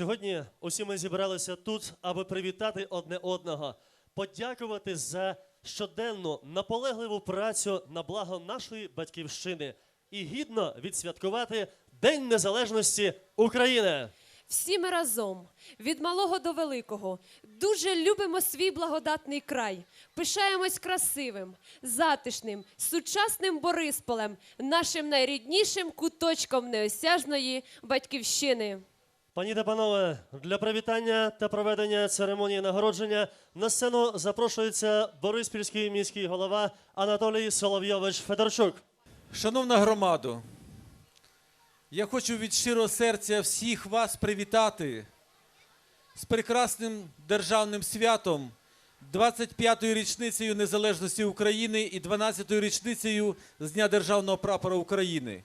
Сьогодні усі ми зібралися тут, аби привітати одне одного, подякувати за щоденну наполегливу працю на благо нашої батьківщини і гідно відсвяткувати День Незалежності України. Всі ми разом, від малого до великого, дуже любимо свій благодатний край. Пишаємось красивим, затишним, сучасним Борисполем, нашим найріднішим куточком неосяжної батьківщини. Пані та панове, для привітання та проведення церемонії нагородження на сцену запрошується Бориспільський міський голова Анатолій Соловйович Федорчук. Шановна громадо, я хочу від щирого серця всіх вас привітати з прекрасним державним святом, 25-ю річницею Незалежності України і 12-ю річницею з Дня Державного прапора України.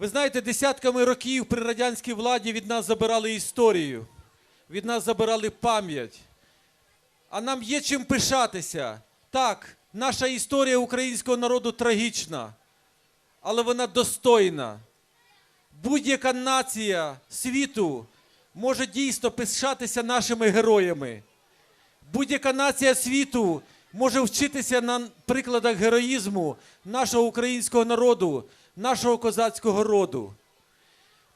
Ви знаєте, десятками років при радянській владі від нас забирали історію, від нас забирали пам'ять. А нам є чим пишатися. Так, наша історія українського народу трагічна, але вона достойна. Будь-яка нація світу може дійсно пишатися нашими героями. Будь-яка нація світу може вчитися на прикладах героїзму нашого українського народу, нашого козацького роду.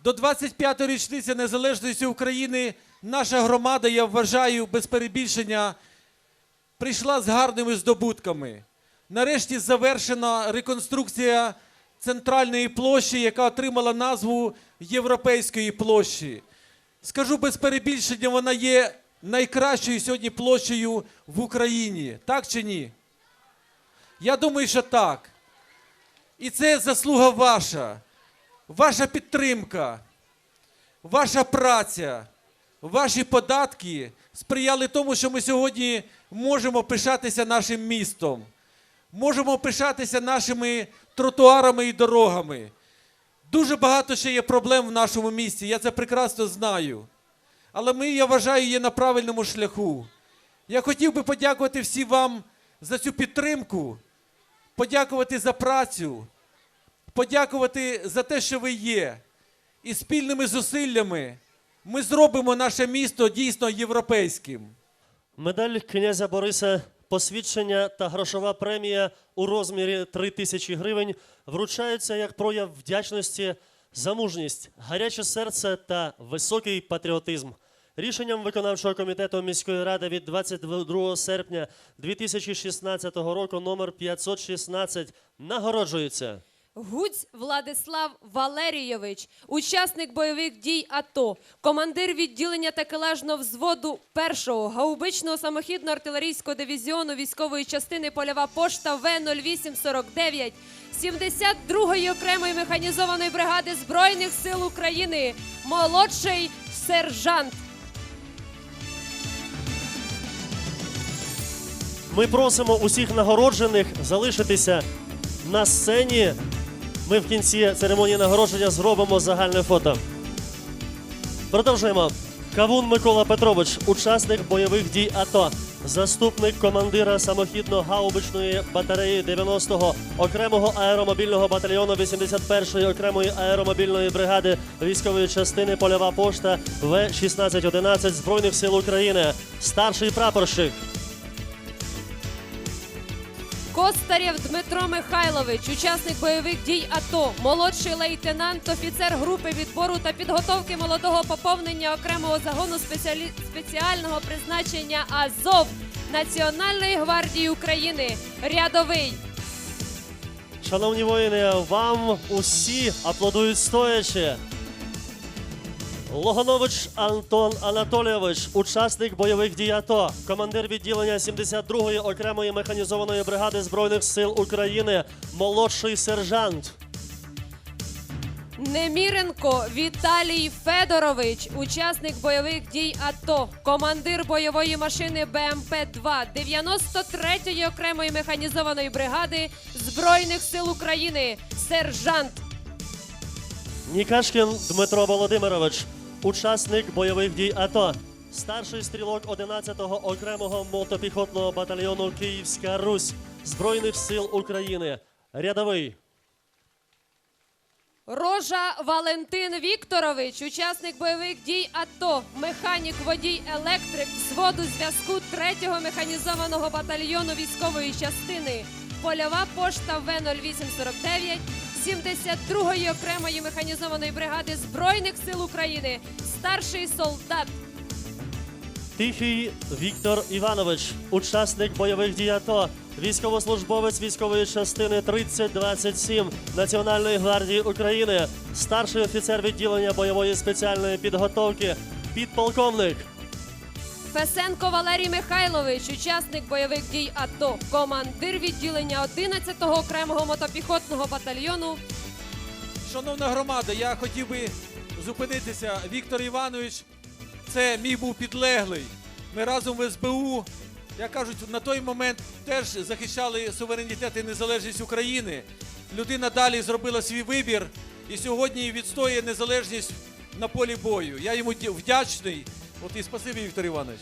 До 25-ї річниці незалежності України наша громада, я вважаю, без перебільшення, прийшла з гарними здобутками. Нарешті завершена реконструкція центральної площі, яка отримала назву Європейської площі. Скажу без перебільшення, вона є найкращою сьогодні площею в Україні. Так чи ні? Я думаю, що так. І це заслуга ваша, ваша підтримка, ваша праця, ваші податки сприяли тому, що ми сьогодні можемо пишатися нашим містом, можемо пишатися нашими тротуарами і дорогами. Дуже багато ще є проблем в нашому місті, я це прекрасно знаю. Але ми, я вважаю, є на правильному шляху. Я хотів би подякувати всім вам за цю підтримку, подякувати за працю, подякувати за те, що ви є. І спільними зусиллями ми зробимо наше місто дійсно європейським. Медаль князя Бориса, посвідчення та грошова премія у розмірі 3 тисячі гривень вручаються як прояв вдячності за мужність, гаряче серце та високий патріотизм. Рішенням виконавчого комітету міської ради від 22 серпня 2016 року номер 516 нагороджується. Гуць Владислав Валерійович, учасник бойових дій АТО, командир відділення такелажного взводу 1-го гаубичного самохідно-артилерійського дивізіону військової частини Польова пошта В-0849, 72-ї окремої механізованої бригади Збройних сил України, молодший сержант. Ми просимо усіх нагороджених залишитися на сцені. Ми в кінці церемонії нагородження зробимо загальне фото. Продовжуємо. Кавун Микола Петрович, учасник бойових дій АТО, заступник командира самохідно-гаубичної батареї 90-го окремого аеромобільного батальйону 81-ї окремої аеромобільної бригади військової частини Польова пошта В-1611 Збройних сил України, старший прапорщик. Костарєв Дмитро Михайлович, учасник бойових дій АТО, молодший лейтенант, офіцер групи відбору та підготовки молодого поповнення окремого загону спеціалі... спеціального призначення АЗОВ Національної гвардії України. Рядовий. Шановні воїни, вам усі аплодують стоячи. Логанович Антон Анатолійович, учасник бойових дій АТО, командир відділення 72-ї окремої механізованої бригади Збройних сил України, молодший сержант. Неміренко Віталій Федорович, учасник бойових дій АТО, командир бойової машини БМП-2 93-ї окремої механізованої бригади Збройних сил України, сержант. Нікашкін Дмитро Володимирович, учасник бойових дій АТО, старший стрілок 11-го окремого мотопіхотного батальйону Київська Русь Збройних сил України, рядовий. Рожа Валентин Вікторович, учасник бойових дій АТО, механік, водій, електрик, взводу зв'язку 3-го механізованого батальйону військової частини, польова пошта В-0849, 72-ї окремої механізованої бригади Збройних сил України, старший солдат. Тихий Віктор Іванович, учасник бойових дій АТО, військовослужбовець військової частини 3027 Національної гвардії України, старший офіцер відділення бойової спеціальної підготовки, підполковник. Фесенко Валерій Михайлович, учасник бойових дій АТО, командир відділення 11-го окремого мотопіхотного батальйону Шановна громада, я хотів би зупинитися. Віктор Іванович, це мій був підлеглий. Ми разом в СБУ, як кажуть, на той момент теж захищали суверенітет і незалежність України. Людина далі зробила свій вибір і сьогодні відстоює незалежність на полі бою. Я йому вдячний. От і спасибі, Віктор Іванович.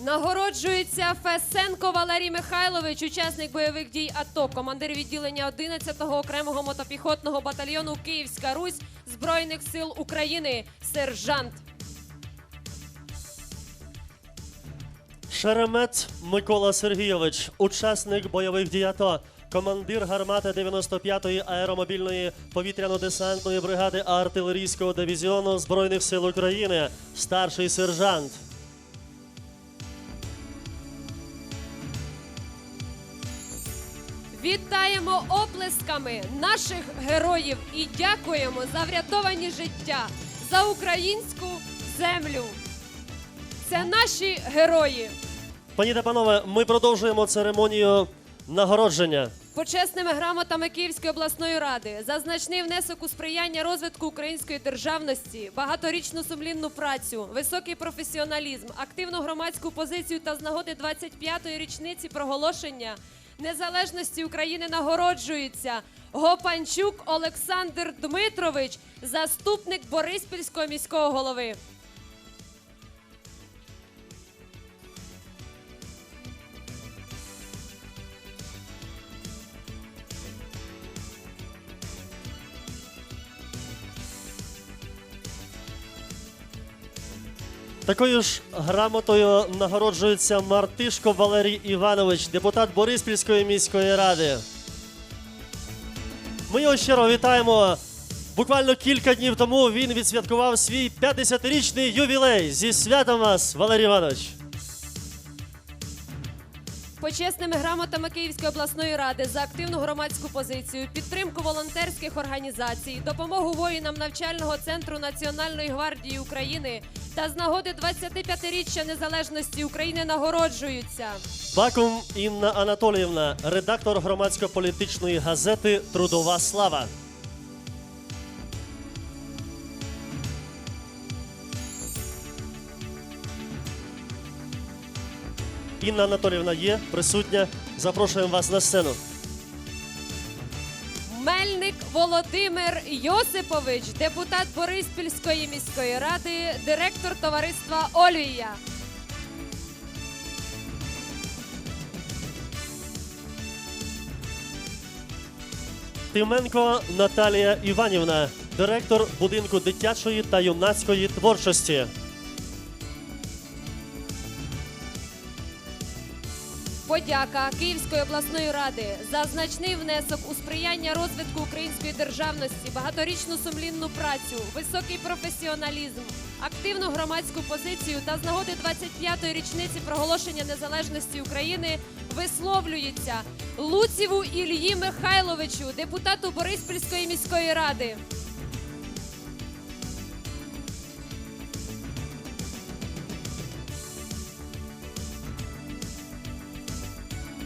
Нагороджується Фесенко Валерій Михайлович, учасник бойових дій АТО, командир відділення 11-го окремого мотопіхотного батальйону Київська Русь Збройних сил України, сержант. Шеремет Микола Сергійович, учасник бойових дій АТО, командир гармати 95-ї аеромобільної повітряно-десантної бригади артилерійського дивізіону Збройних сил України, старший сержант. Вітаємо оплесками наших героїв і дякуємо за врятовані життя, за українську землю. Це наші герої. Пані та панове, ми продовжуємо церемонію нагородження. Почесними грамотами Київської обласної ради за значний внесок у сприяння розвитку української державності, багаторічну сумлінну працю, високий професіоналізм, активну громадську позицію та з нагоди 25-ї річниці проголошення незалежності України нагороджується Гопанчук Олександр Дмитрович, заступник Бориспільського міського голови. Такою ж грамотою нагороджується Мартишко Валерій Іванович, депутат Бориспільської міської ради. Ми його щиро вітаємо. Буквально кілька днів тому він відсвяткував свій 50-річний ювілей. Зі святом вас, Валерій Іванович! Почесними грамотами Київської обласної ради за активну громадську позицію, підтримку волонтерських організацій, допомогу воїнам навчального центру Національної гвардії України та з нагоди 25-річчя незалежності України нагороджуються. Бакум Інна Анатоліївна, редактор громадсько-політичної газети Трудова слава. Інна Анатоліївна є присутня. Запрошуємо вас на сцену. Мельник Володимир Йосипович, депутат Бориспільської міської ради, директор товариства Олія. Тименко Наталія Іванівна, директор будинку дитячої та юнацької творчості. Подяка Київської обласної ради за значний внесок у сприяння розвитку української державності, багаторічну сумлінну працю, високий професіоналізм, активну громадську позицію та з нагоди 25-ї річниці проголошення незалежності України висловлюється Луціву Ільї Михайловичу, депутату Бориспільської міської ради.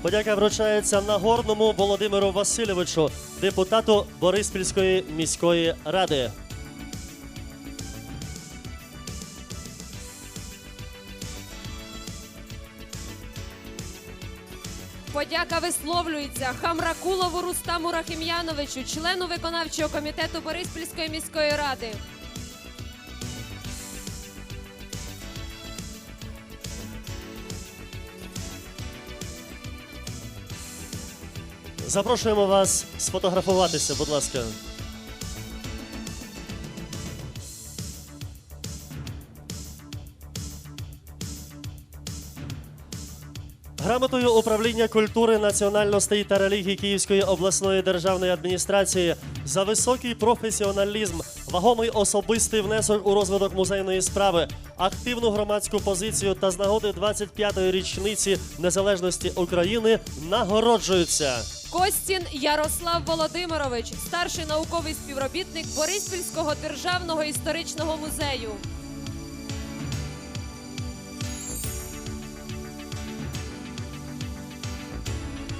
Подяка вручається Нагорному Володимиру Васильовичу, депутату Бориспільської міської ради. Подяка висловлюється Хамракулову Рустаму Рахім'яновичу, члену виконавчого комітету Бориспільської міської ради. Запрошуємо вас сфотографуватися, будь ласка. Грамотою управління культури, національностей та релігій Київської обласної державної адміністрації за високий професіоналізм, вагомий особистий внесок у розвиток музейної справи, активну громадську позицію та з нагоди 25-ї річниці незалежності України нагороджуються. Костін Ярослав Володимирович, старший науковий співробітник Бориспільського державного історичного музею.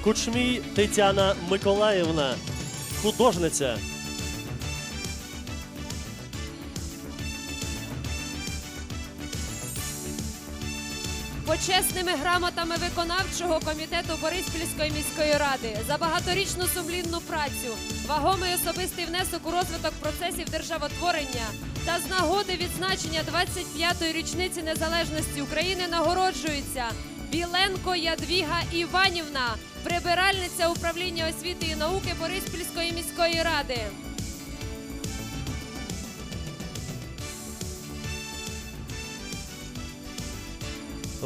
Кучмій Тетяна Миколаївна, художниця. Почесними грамотами виконавчого комітету Бориспільської міської ради за багаторічну сумлінну працю, вагомий особистий внесок у розвиток процесів державотворення та з нагоди відзначення 25-ї річниці незалежності України нагороджується Біленко Ядвіга Іванівна, прибиральниця управління освіти і науки Бориспільської міської ради.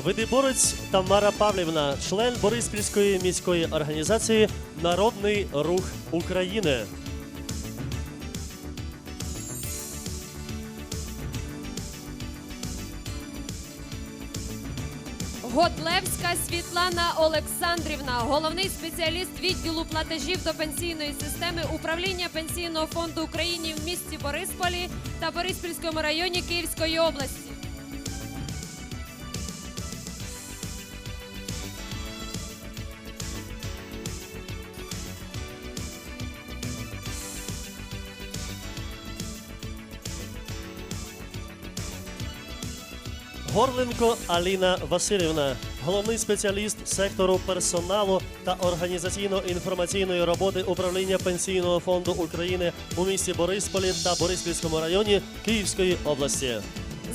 Видиборець Тамара Павлівна, член Бориспільської міської організації Народний рух України. Годлевська Світлана Олександрівна, головний спеціаліст відділу платежів до пенсійної системи управління пенсійного фонду України в місті Борисполі та Бориспільському районі Київської області. Горленко Аліна Васильівна, головний спеціаліст сектору персоналу та організаційно-інформаційної роботи управління пенсійного фонду України у місті Борисполі та Бориспільському районі Київської області.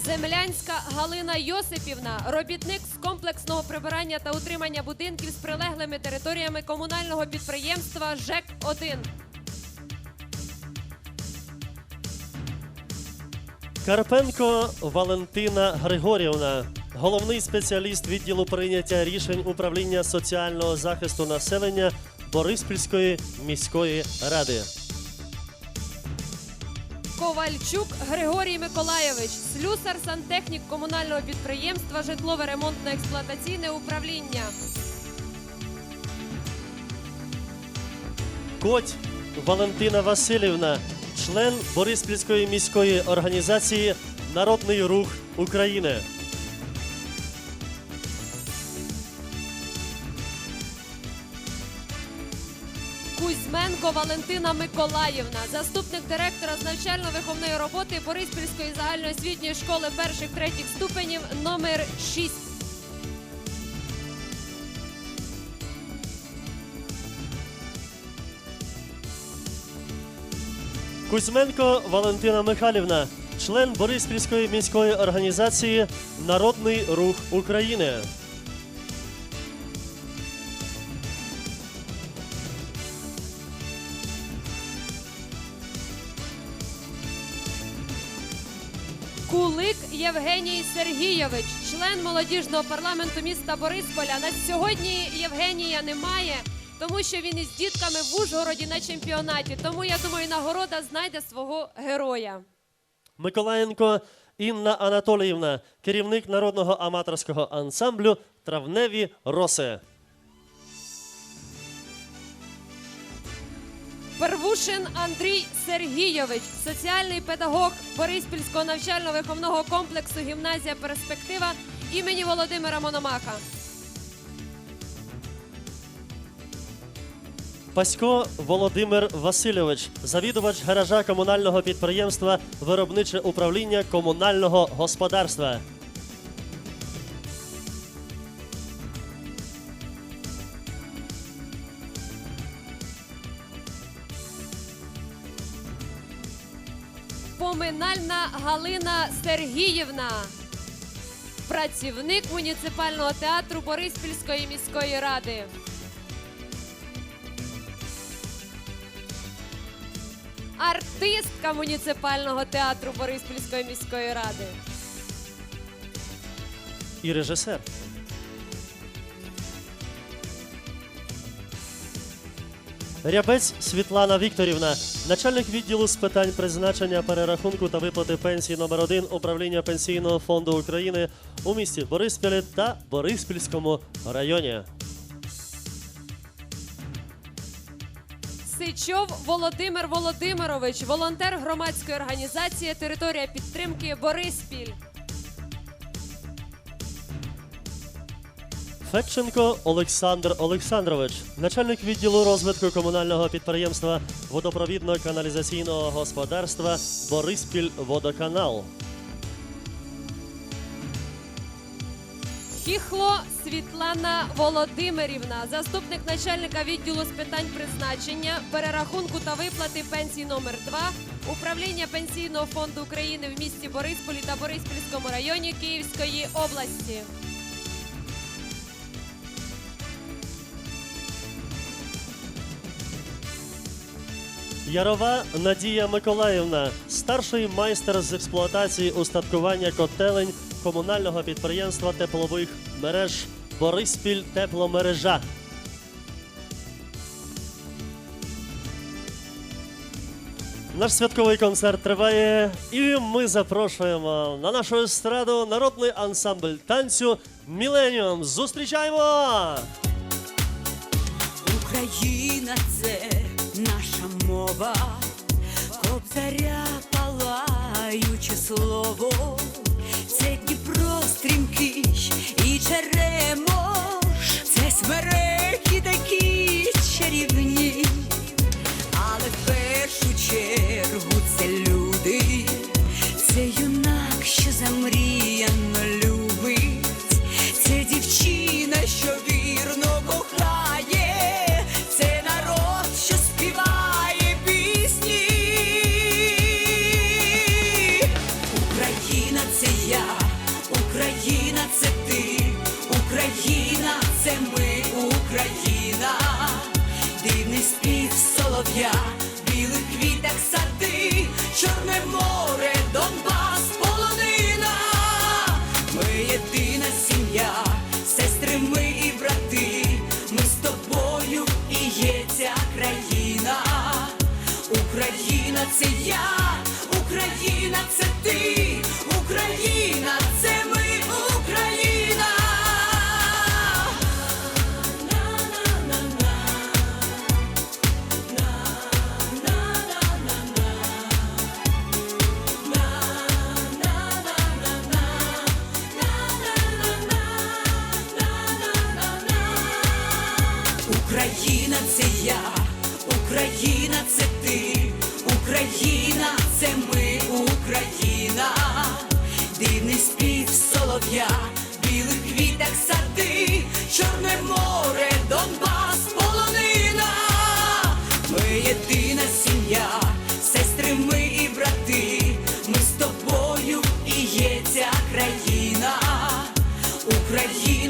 Землянська Галина Йосипівна, робітник з комплексного прибирання та утримання будинків з прилеглими територіями комунального підприємства ЖЕК 1 Карпенко Валентина Григорівна, головний спеціаліст відділу прийняття рішень управління соціального захисту населення Бориспільської міської ради. Ковальчук Григорій Миколаєвич, слюсар сантехнік комунального підприємства Житлове ремонтно-експлуатаційне управління. Коть Валентина Васильівна, член Бориспільської міської організації Народний рух України. Кузьменко Валентина Миколаївна, заступник директора з навчально-виховної роботи Бориспільської загальноосвітньої школи перших третіх ступенів номер 6. Кузьменко Валентина Михайлівна, член Бориспільської міської організації Народний рух України. Кулик Євгеній Сергійович, член молодіжного парламенту міста Борисполя. На сьогодні Євгенія немає, тому що він із дітками в Ужгороді на чемпіонаті. Тому я думаю, нагорода знайде свого героя. Миколаєнко Інна Анатоліївна, керівник народного аматорського ансамблю Травневі роси. Первушин Андрій Сергійович, соціальний педагог Бориспільського навчально-виховного комплексу Гімназія Перспектива імені Володимира Мономаха. Пасько Володимир Васильович, завідувач гаража комунального підприємства Виробниче управління комунального господарства. Поминальна Галина Сергіївна, працівник муніципального театру Бориспільської міської ради. Артистка муніципального театру Бориспільської міської ради. І режисер. Рябець Світлана Вікторівна, начальник відділу з питань призначення, перерахунку та виплати пенсій номер 1 управління Пенсійного фонду України у місті Бориспілі та Бориспільському районі. Сичов Володимир Володимирович, волонтер громадської організації Територія підтримки Бориспіль. Федченко Олександр Олександрович, начальник відділу розвитку комунального підприємства водопровідно-каналізаційного господарства Бориспіль Водоканал. Хіхло Світлана Володимирівна, заступник начальника відділу з питань призначення, перерахунку та виплати пенсій номер 2 управління Пенсійного фонду України в місті Борисполі та Бориспільському районі Київської області. Ярова Надія Миколаївна, старший майстер з експлуатації устаткування котелень комунального підприємства теплових мереж Бориспіль Тепломережа. Наш святковий концерт триває, і ми запрошуємо на нашу естраду народний ансамбль танцю Міленіум. Зустрічаємо! Україна це наша мова, солов'я, білих квітах сади,